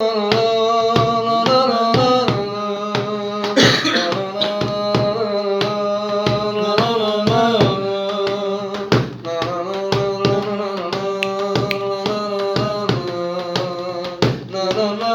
no, no, no.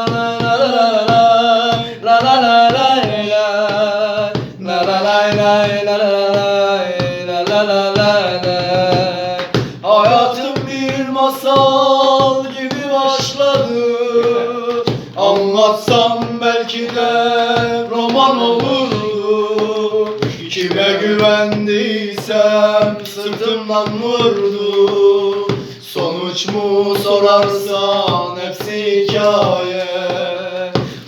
Anlatsam belki de roman olurdu Kime güvendiysem sırtımdan vurdu. Sonuç mu sorarsan hepsi hikaye.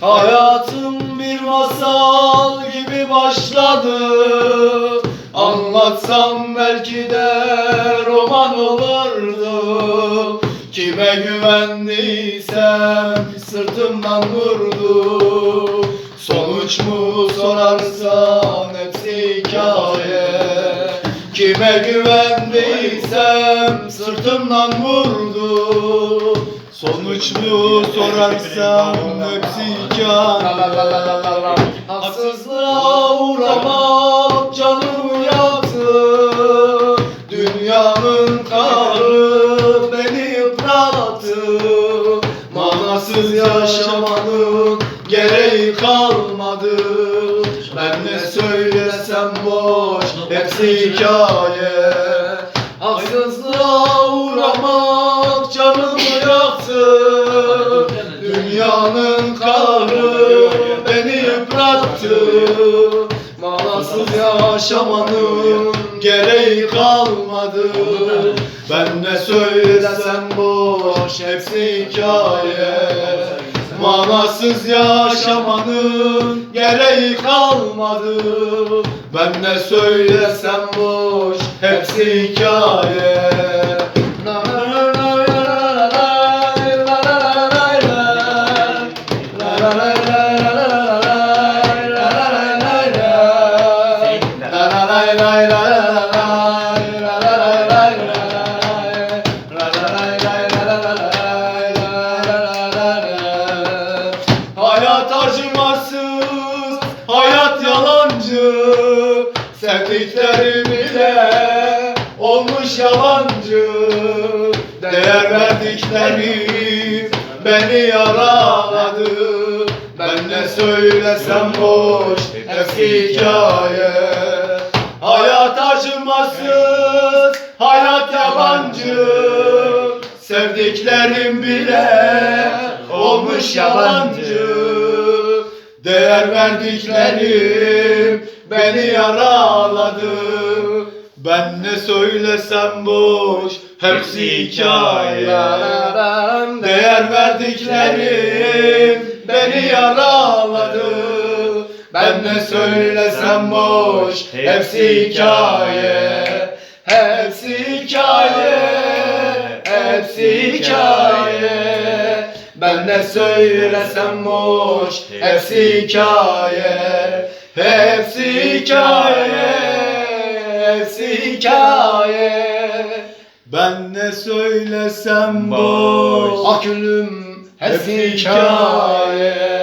Hayatım bir masal gibi başladı. Anlatsam belki de roman olurdu Kime güvendiysem sırtımdan vurdu. Sonuç mu sorarsan hepsi hikaye. Kime güvendiysem sırtımdan vurdu. Sonuç mu sorarsam hepsi hikaye. Haksızlığa uğramak Manasız yaşamanın gereği kalmadı. Ben ne söylesem boş hepsi hikaye. Haksızlığa uğramak canımı yaktı. Dünyanın kahrı beni yıprattı. Manasız yaşamanın gereği kalmadı Ben ne söylesem boş hepsi hikaye Manasız yaşamanın gereği kalmadı Ben ne söylesem boş hepsi hikaye La la la Hayat acımasız, hayat yalancı. Sevdiklerim bile olmuş yalancı Değer verdiklerim beni yaraladı. Ben ne söylesem boş hepsi hikaye Sevdiklerim bile olmuş yalancı. Değer verdiklerim beni yaraladı. Ben ne söylesem boş hepsi hikaye Değer verdiklerim beni yaraladı. Ben ne söylesem boş hepsi hikaye. Hepsi hikaye Hepsi Ben ne söylesem boş Hepsi hikaye Hepsi hikaye Hepsi hikaye. Ben ne söylesem boş. Akülüm hepsi hikaye